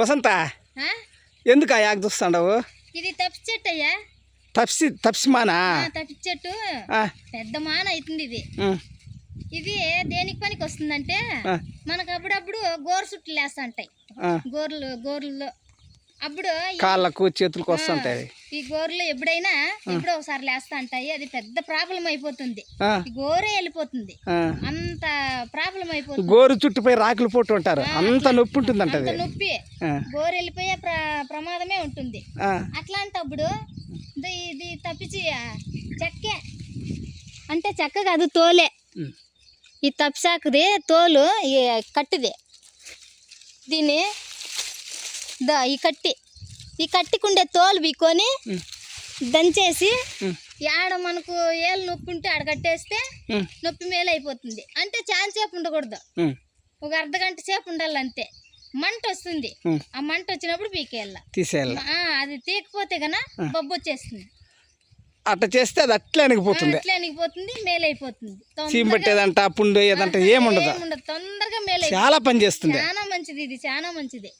వసంత? ఎందుకు ఆ యాక్ చూస్తాండవు? ఇది తప్పి చెట్టు అయ్యా. తప్సి తప్సిమానా ఆ, తప్పి చెట్టు. పెద్ద మాన అవుతుంది ఇది. ఇది దేనికి పనికి వస్తుందంటే మనకు అప్పుడప్పుడు గోరు సుట్లు లేస్తా ఉంటాయి. గోర్లు గోర్లు అప్పుడు కాళ్ళకు చేతులకు వస్తుంటాయి. ఈ గోర్లు ఎప్పుడైనా ఎప్పుడో ఒకసారి లేస్తా ఉంటాయి అది పెద్ద ప్రాబ్లం అయిపోతుంది. ఈ గోరే వెళ్ళిపోతుంది. అంత ప్రాబ్లం అయిపోతుంది. గోరు చుట్టుపై రాకులు పోటు ఉంటారు. అంత నొప్పి ఉంటుందంట అంత అది. నొప్పి. గోరు వెళ్ళిపోయే ప్ర ప్రమాదమే ఉంటుంది. అట్లాంటప్పుడు ఇది తప్పించి చెక్కే. అంటే చెక్క కాదు తోలే. ఈ తప్పిసాకుది తోలు ఈ కట్టిది. దీన్ని దా ఈ కట్టి. ఈ కట్టికుండే తోలు ఉమ్, దంచేసి ఆడ మనకు ఏళ్ళు నొప్పి ఉంటే ఆడ కట్టేస్తే నొప్పి మేలు అయిపోతుంది అంటే చాలా సేపు ఉండకూడదు. ఒక అర్ధ గంట సేపు ఉండాలి అంతే. మంట వస్తుంది. ఆ మంట వచ్చినప్పుడు పీకేయాల. తీసేయాల. అది తీయకపోతే గన బొబ్బు వచ్చేస్తుంది అట్ట చేస్తే అది అట్లే అణిగిపోతుంది అట్లే అనిగిపోతుంది మేలు అయిపోతుంది చీమ పట్టేదంట పుండు ఏదంట ఏముండదు. ఏముండదు తొందరగా మేలు చాలా పని చేస్తుంది. చాలా మంచిది ఇది చాలా మంచిది.